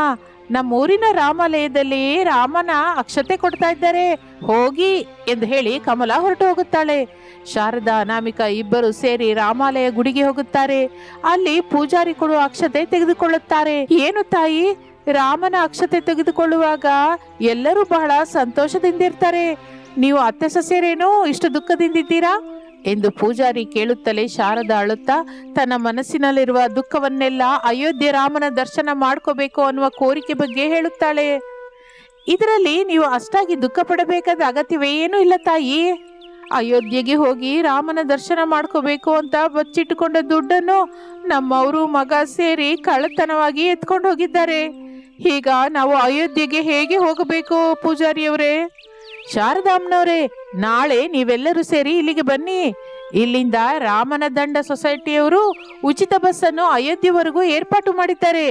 ನಮ್ಮೂರಿನ ರಾಮಾಲಯದಲ್ಲಿ ರಾಮನ ಅಕ್ಷತೆ ಕೊಡ್ತಾ ಇದ್ದಾರೆ. ಹೋಗಿ ಎಂದು ಹೇಳಿ ಕಮಲ ಹೊರಟು ಹೋಗುತ್ತಾಳೆ. ಶಾರದಾ, ಅನಾಮಿಕ ಇಬ್ಬರು ಸೇರಿ ರಾಮಾಲಯ ಗುಡಿಗೆ ಹೋಗುತ್ತಾರೆ. ಅಲ್ಲಿ ಪೂಜಾರಿ ಕೊಡುವ ಅಕ್ಷತೆ ತೆಗೆದುಕೊಳ್ಳುತ್ತಾರೆ. ಏನು ತಾಯಿ? ರಾಮನ ಅಕ್ಷತೆ ತೆಗೆದುಕೊಳ್ಳುವಾಗ ಎಲ್ಲರೂ ಬಹಳ ಸಂತೋಷದಿಂದಿರ್ತಾರೆ ನೀವು ಅತ್ತೆ ಸಸ್ಯರೇನೋ ಇಷ್ಟು ದುಃಖದಿಂದಿದ್ದೀರಾ ಎಂದು ಪೂಜಾರಿ ಕೇಳುತ್ತಲೇ ಶಾರದಾ ಅಳುತ್ತಾ, ತನ್ನ ಮನಸ್ಸಿನಲ್ಲಿರುವ ದುಃಖವನ್ನೆಲ್ಲ ಅಯೋಧ್ಯೆ ರಾಮನ ದರ್ಶನ ಮಾಡ್ಕೋಬೇಕು ಅನ್ನುವ ಕೋರಿಕೆ ಬಗ್ಗೆ ಹೇಳುತ್ತಾಳೆ. ಇದರಲ್ಲಿ ನೀವು ಅಷ್ಟಾಗಿ ದುಃಖ ಪಡಬೇಕಾದ ಅಗತ್ಯವೇ ಏನೂ ಇಲ್ಲ ತಾಯಿ. ಅಯೋಧ್ಯೆಗೆ ಹೋಗಿ ರಾಮನ ದರ್ಶನ ಮಾಡ್ಕೋಬೇಕು ಅಂತ ಬಚ್ಚಿಟ್ಟುಕೊಂಡ ದುಡ್ಡನ್ನು ನಮ್ಮವರು ಮಗ ಸೇರಿ ಕಳ್ಳತನವಾಗಿ ಎತ್ಕೊಂಡು ಹೋಗಿದ್ದಾರೆ. ಈಗ ನಾವು ಅಯೋಧ್ಯೆಗೆ ಹೇಗೆ ಹೋಗಬೇಕು ಪೂಜಾರಿಯವರೇ? ಶಾರದಾಮ್ನವರೇ, ನಾಳೆ ನೀವೆಲ್ಲರೂ ಸೇರಿ ಇಲ್ಲಿಗೆ ಬನ್ನಿ. ಇಲ್ಲಿಂದ ರಾಮನ ದಂಡ ಸೊಸೈಟಿಯವರು ಉಚಿತ ಬಸ್ಸನ್ನು ಅಯೋಧ್ಯೆವರೆಗೂ ಏರ್ಪಾಟು ಮಾಡಿದ್ದಾರೆ.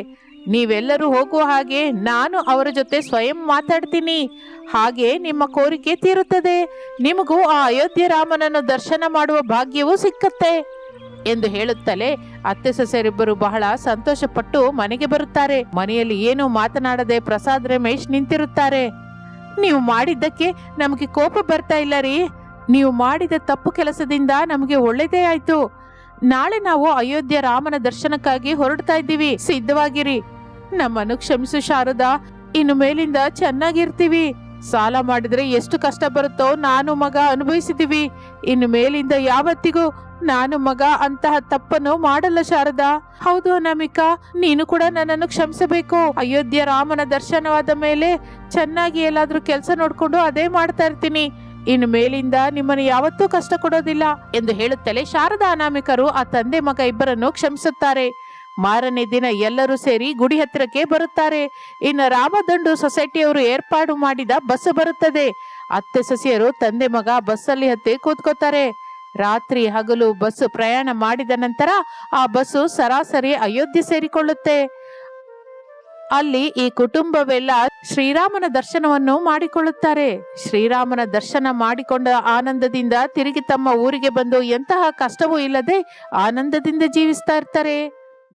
ನೀವೆಲ್ಲರೂ ಹೋಗುವ ಹಾಗೆ ನಾನು ಅವರ ಜೊತೆ ಸ್ವಯಂ ಮಾತಾಡ್ತೀನಿ. ಹಾಗೆ ನಿಮ್ಮ ಕೋರಿಕೆ ತೀರುತ್ತದೆ. ನಿಮಗೂ ಆ ಅಯೋಧ್ಯೆ ರಾಮನನ್ನು ದರ್ಶನ ಮಾಡುವ ಭಾಗ್ಯವೂ ಸಿಕ್ಕತ್ತೆ, ಎಂದು ಹೇಳುತ್ತಲೇ ಅತ್ತೆ ಸೊಸೆಯರಿಬ್ಬರು ಬಹಳ ಸಂತೋಷಪಟ್ಟು ಮನೆಗೆ ಬರುತ್ತಾರೆ. ಮನೆಯಲ್ಲಿ ಏನೂ ಮಾತನಾಡದೆ ಪ್ರಸಾದ್ ರಮೇಶ್ ನಿಂತಿರುತ್ತಾರೆ. ನೀವು ಮಾಡಿದ್ದಕ್ಕೆ ನಮಗೆ ಕೋಪ ಬರ್ತಾ ಇಲ್ಲ ರೀ. ನೀವು ಮಾಡಿದ ತಪ್ಪು ಕೆಲಸದಿಂದ ನಮಗೆ ಒಳ್ಳೆಯದೇ ಆಯ್ತು. ನಾಳೆ ನಾವು ಅಯೋಧ್ಯೆ ರಾಮನ ದರ್ಶನಕ್ಕಾಗಿ ಹೊರಡ್ತಾ ಇದ್ದೀವಿ. ಸಿದ್ಧವಾಗಿರಿ. ನಮ್ಮನ್ನು ಕ್ಷಮಿಸು ಶಾರದಾ. ಇನ್ನು ಮೇಲಿಂದ ಚೆನ್ನಾಗಿರ್ತೀವಿ. ಸಾಲ ಮಾಡಿದ್ರೆ ಎಷ್ಟು ಕಷ್ಟ ಬರುತ್ತೋ ನಾನು ಮಗ ಅನುಭವಿಸಿದೀವಿ. ಇನ್ನು ಮೇಲಿಂದ ಯಾವತ್ತಿಗೂ ನಾನು ಮಗ ಅಂತಹ ತಪ್ಪನ್ನು ಮಾಡಲ್ಲ ಶಾರದಾ. ಹೌದು ಅನಾಮಿಕಾ, ನೀನು ಕೂಡ ನನ್ನನ್ನು ಕ್ಷಮಿಸಬೇಕು. ಅಯೋಧ್ಯ ರಾಮನ ದರ್ಶನವಾದ ಮೇಲೆ ಚೆನ್ನಾಗಿ ಎಲ್ಲಾದ್ರೂ ಕೆಲಸ ನೋಡಿಕೊಂಡು ಅದೇ ಮಾಡ್ತಾ ಇರ್ತೀನಿ. ಇನ್ನು ಮೇಲಿಂದ ನಿಮ್ಮನ್ನು ಯಾವತ್ತೂ ಕಷ್ಟ ಕೊಡೋದಿಲ್ಲ ಎಂದು ಹೇಳುತ್ತಲೇ ಶಾರದಾ ಅನಾಮಿಕರು ಆ ತಂದೆ ಮಗ ಇಬ್ಬರನ್ನು ಕ್ಷಮಿಸುತ್ತಾರೆ. ಮಾರನೇ ದಿನ ಎಲ್ಲರೂ ಸೇರಿ ಗುಡಿ ಹತ್ತಿರಕ್ಕೆ ಬರುತ್ತಾರೆ. ಇನ್ನು ರಾಮದಂಡು ಸೊಸೈಟಿಯವರು ಏರ್ಪಾಡು ಮಾಡಿದ ಬಸ್ ಬರುತ್ತದೆ. ಅತ್ತೆ ಸೊಸೆಯರು ತಂದೆ ಮಗ ಬಸ್ಸಲ್ಲಿ ಹತ್ತಿ ಕೂತ್ಕೋತಾರೆ ರಾತ್ರಿ ಹಗಲು ಬಸ್ ಪ್ರಯಾಣ ಮಾಡಿದ ನಂತರ ಆ ಬಸ್ಸು ಸರಾಸರಿ ಅಯೋಧ್ಯೆ ಸೇರಿಕೊಳ್ಳುತ್ತೆ. ಅಲ್ಲಿ ಈ ಕುಟುಂಬವೆಲ್ಲ ಶ್ರೀರಾಮನ ದರ್ಶನವನ್ನು ಮಾಡಿಕೊಳ್ಳುತ್ತಾರೆ. ಶ್ರೀರಾಮನ ದರ್ಶನ ಮಾಡಿಕೊಂಡ ಆನಂದದಿಂದ ತಿರುಗಿ ತಮ್ಮ ಊರಿಗೆ ಬಂದು ಎಂತಹ ಕಷ್ಟವೂ ಇಲ್ಲದೆ ಆನಂದದಿಂದ ಜೀವಿಸ್ತಾ ಇರ್ತಾರೆ.